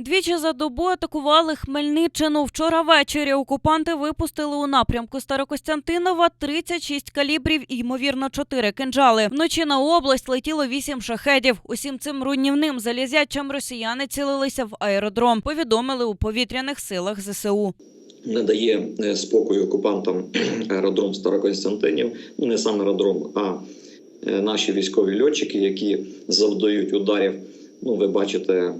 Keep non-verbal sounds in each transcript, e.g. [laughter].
Двічі за добу атакували Хмельниччину. Вчора ввечері окупанти випустили у напрямку Старокостянтинова 36 калібрів і, ймовірно, 4 кинджали. Вночі на область летіло 8 шахедів. Усім цим руйнівним залізячам росіяни цілилися в аеродром. Повідомили у повітряних силах ЗСУ. не дає е, спокою окупантам [clears throat] аеродром Староконстантинів. Ну не сам аеродром, а е, наші військові льотчики, які завдають ударів. Ну, ви бачите, е,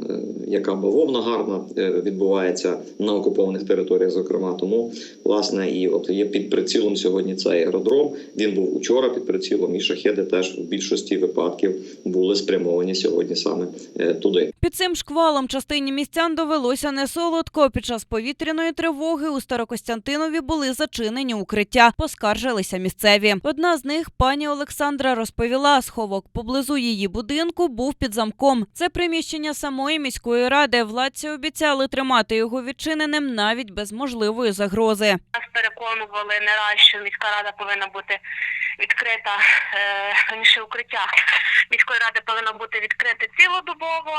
яка бавовна гарна е, відбувається на окупованих територіях, зокрема. Тому, власне, і от є під прицілом сьогодні цей аеродром. Він був учора під прицілом, і шахеди теж в більшості випадків були спрямовані сьогодні саме е, туди. Під цим шквалом частині містян довелося не солодко. Під час повітряної тривоги у Старокостянтинові були зачинені укриття. Поскаржилися місцеві. Одна з них, пані Олександра, розповіла, сховок поблизу її будинку був під замком. Це приміщення самої міської ради. Владці обіцяли тримати його відчиненим навіть без можливої загрози. Нас переконували не раз, що міська рада повинна бути відкрита, е, укриття міської ради повинно бути відкрите цілодобово,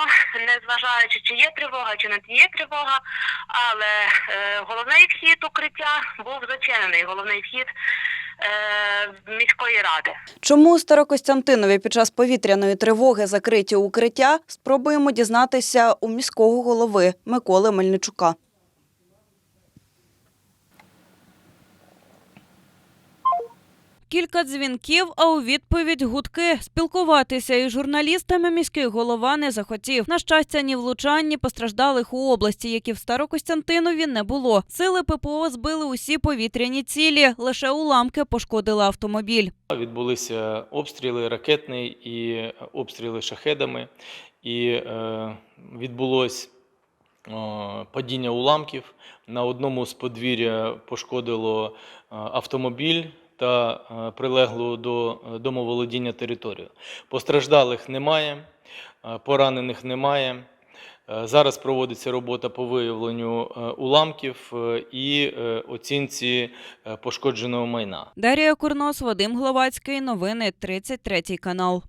не зважаючи, чи є тривога, чи не є тривога. Але е, головний вхід укриття був зачинений. Головний вхід е, міської ради. Чому Старокостянтинові під час повітряної тривоги закриті укриття? Спробуємо дізнатися у міського голови Миколи Мельничука. Кілька дзвінків, а у відповідь гудки. Спілкуватися із журналістами міський голова не захотів. На щастя, ні влучань, ні постраждалих у області, які в Старокостянтинові не було. Сили ППО збили усі повітряні цілі. Лише уламки пошкодили автомобіль. Відбулися обстріли ракетні і обстріли шахедами, і е, відбулось падіння уламків. На одному з подвір'я пошкодило е, автомобіль та е, прилеглу до е, домоволодіння територію. Постраждалих немає, е, поранених немає. Зараз проводиться робота по виявленню уламків і оцінці пошкодженого майна. Дарія Курнос, Вадим Гловацький. Новини 33 канал.